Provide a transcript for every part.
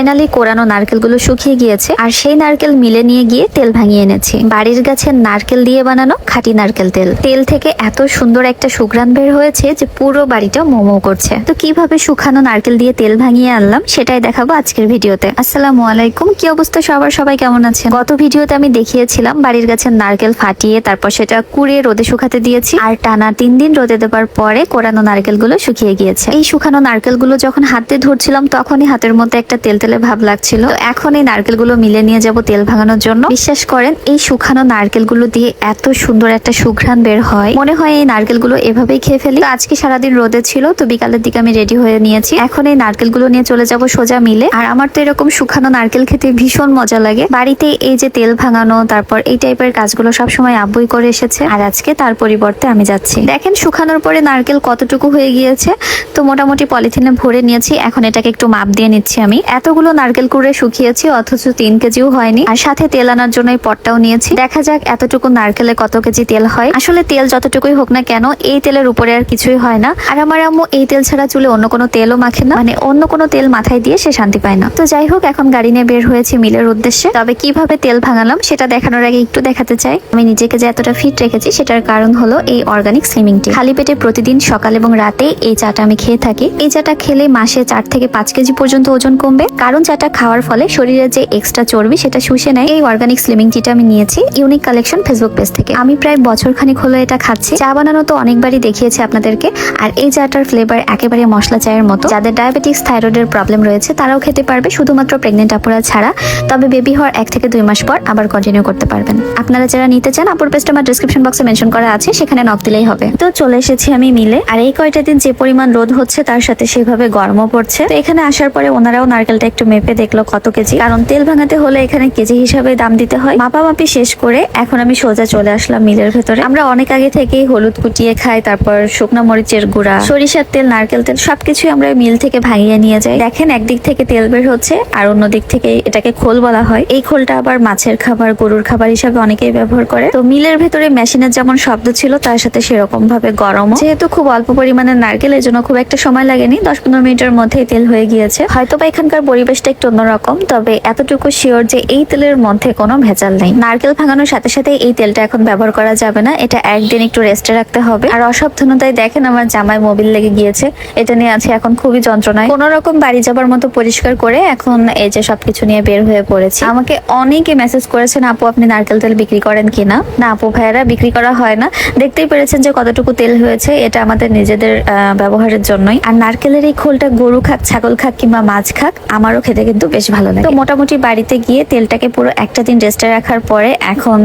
Finally কোরানো নারকেলগুলো শুকিয়ে গিয়েছে আর সেই নারকেল মিলে নিয়ে গিয়ে তেল ভাঙিয়ে এনেছি। বাড়ির গাছের নারকেল দিয়ে বানানো খাঁটি নারকেল তেল। তেল থেকে এত সুন্দর একটা সুঘ্রাণ বের হয়েছে যে পুরো বাড়িটা মোমো করছে। তো কীভাবে শুকানো নারকেল দিয়ে তেল ভাঙিয়ে আনলাম সেটাই দেখাবো আজকের ভিডিওতে। আসসালামু আলাইকুম, কি অবস্থা সবার? সবাই কেমন আছেন? গত ভিডিওতে আমি দেখিয়েছিলাম বাড়ির গাছের নারকেল ফাটিয়ে তারপর সেটা কুড়ে রোদে শুকাতে দিয়েছি আর টানা তিন দিন রোদে দেওয়ার পরে কোরানো নারকেলগুলো শুকিয়ে গিয়েছে। এই শুকানো নারকেলগুলো যখন হাতে ধরছিলাম তখনই হাতের মধ্যে একটা তেল তেলে ভাব লাগছিল। এখন এই নারকেলগুলো মিলে নিয়ে যাব তেল ভাঙানোর জন্য। বিশ্বাস করেন, এই শুকানো নারকেলগুলো দিয়ে এত সুন্দর একটা সুঘ্রাণ বের হয়। মনে হয় এই নারকেলগুলো এভাবেই খেয়ে ফেলি। আজকে সারাদিন রোদে ছিল, তো বিকালের দিকে আমি রেডি হয়ে নিয়েছি। এখন এই নারকেলগুলো নিয়ে চলে যাব সোজা মিলে। আর আমার তো এরকম শুকানো নারকেল খেতে ভীষণ মজা লাগে। বাড়িতে এই যে তেল ভাঙানো, তারপর এই টাইপের কাজগুলো সবসময় আব্বুই করে এসেছে। আর আজকে তার পরিবর্তে আমি যাচ্ছি। দেখেন, শুকানোর পরে নারকেল কতটুকু হয়ে গিয়েছে। তো মোটামুটি পলিথিনে ভরে নিয়েছি। এখন এটাকে একটু মাপ দিয়ে নিচ্ছি আমি। এতগুলো নারকেল কুড়ে শুকিয়েছি, অথচ তিন কেজিও হয়নি। আর সাথে তেল আনার জন্য এই পটটাও নিয়েছি। দেখা যাক এতটুকু নারকেলে কত কেজি তেল হয়। আসলে তেল যতটুকুই হোক না কেন, এই তেলের উপরে আর কিছুই হয় না। আর আমার আম্মু এই তেল ছাড়া চুলে অন্য কোনো তেলও মাখে না। মানে অন্য কোনো তেল মাথায় দিয়ে সে শান্তি পায় না। তো যাই হোক, এখন গাড়ি নিয়ে বের হয়েছি মিলের উদ্দেশ্যে। তবে কীভাবে তেল ভাঙালাম, সেটা দেখানোর আগে একটু দেখাতে চাই। আমি নিজেকে যে এতটা ফিট রেখেছি, সেটার কারণ হলো এই অর্গানিক স্লিমিং টি খালি পেটে প্রতিদিন সকাল এবং রাতে এই চাটা আমি খেয়ে থাকি। এই চাটা খেলে মাসে চার থেকে পাঁচ কেজি পর্যন্ত ওজন কমবে। কারণ চাটা খাওয়ার ফলে শরীরে যে এক্সট্রা চর্বি সেটা শুষে নেয়। এই অর্গানিক স্লিমিং টিটা আমি নিয়েছি ইউনিক কালেকশন ফেসবুক পেজ থেকে। আমি প্রায় বছর খানিক হলো এটা খাচ্ছি। চা বানানো তো অনেকবারই দেখিয়েছি আপনাদেরকে। আর এই চাটার ফ্লেভার একেবারে মশলা চায়ের মতো। যাদের ডায়াবেটিক্স থাইরয়েডের প্রবলেম রয়েছে, তারাও খেতে পারবে। শুধুমাত্র প্রেগনেন্ট আপুরা ছাড়া। তবে বেবি হওয়ার এক থেকে দুই মাস পর আবার কন্টিনিউ করতে পারবেন। আপনারা যারা নিতে চান, আপুর পেজটা আমার ডিসক্রিপশন বক্সে মেনশন করা আছে, সেখানে নক দিলেই হবে। তো চলে এসেছি আমি মিলে। আর এই কয়টা দিন যে পরিমাণ রোদ হচ্ছে, তার সাথে সেভাবে গরমও পড়ছে। তো এখানে আসার পরে ওনারাও নারকেলটা একটু মেপে দেখল কত কেজি। কারণ তেল ভাঙাতে হলে এখানে কেজি হিসাবে দাম দিতে হয়। মাপামাপি শেষ করে এখন আমি সোজা চলে আসলাম মিলের ভেতরে। আমরা অনেক আগে থেকেই হলুদ কুটিয়ে খাই, তারপর শুকনো মরিচের গুঁড়া, সরিষার তেল, নারকেল তেল সবকিছু আমরা মিল থেকে ভাঙিয়ে নিয়ে যাই। দেখেন একদিক থেকে তেল বের হচ্ছে, আর অন্য দিক থেকে এটাকে খোল বলা হয়। এই খোলটা আবার মাছের খাবার, গরুর খাবার হিসাবে অনেকেই ব্যবহার করে। তো মিলের ভেতরে মেশিনের যেমন শব্দ ছিল, তার সাথে সেরকম ভাবে গরম যেহেতু খুব অল্প পরিমাণে নারকেল এর জন্য খুব একটা সময় লাগেনি। দশ পনেরো মিনিটের মধ্যেই তেল হয়ে গিয়েছে। হয়তো বা এখানকার পরিবেশটা একটু অন্যরকম, তবে এতটুকু শিওর যে এই তেলের মধ্যে কোনো ভেজাল নেই। নারকেল ভাঙানোর সাথে সাথে এই তেলটা এখন ব্যবহার করা যাবে না, এটা একদিন একটু রেস্টে রাখতে হবে। আর অসাবধানতায় দেখেন আমার জামায় মোবিল লেগে গিয়েছে, এটা নিয়ে আছে এখন খুবই যন্ত্রণায়। কোন রকম বাড়ি যাবার মতো পরিষ্কার করে এখন এই যে সবকিছু নিয়ে বের হয়ে পড়েছি। আমাকে অনেকে মেসেজ করেছেন, আপু, আপনি নারকেল তেল বিক্রি করেন কিনা না? আপু ভাইয়ারা বিক্রি করা হয় না। দেখতেই পেরেছেন যে কতটুকু তেল হয়েছে, এটা আমাদের নিজেদের ব্যবহারের জন্যই। আর নারকেলের এই খোলটা গরু খাক, ছাগল খাক কিংবা মাছ খাক আমারও খেতে কিন্তু বেশ ভালো লাগে। তো মোটামুটি বাড়িতে গিয়ে তেলটাকে পুরো একটা দিন রেস্টে রাখার পরে এখন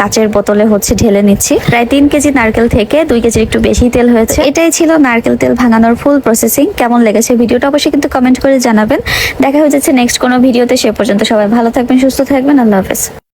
কাচের বোতলে হচ্ছে ঢেলে নিচ্ছি। প্রায় তিন কেজি নারকেল থেকে দুই কেজির একটু বেশি তেল হয়েছে। এটাই ছিল নারকেল তেল ভাঙানোর ফুল প্রসেসিং কেমন লেগেছে ভিডিওটা অবশ্যই কিন্তু কমেন্ট করে জানাবেন। দেখা হয়ে যাচ্ছে নেক্সট কোনো ভিডিওতে সে পর্যন্ত সবাই ভালো থাকবেন সুস্থ থাকবেন আল্লাহ হাফেজ।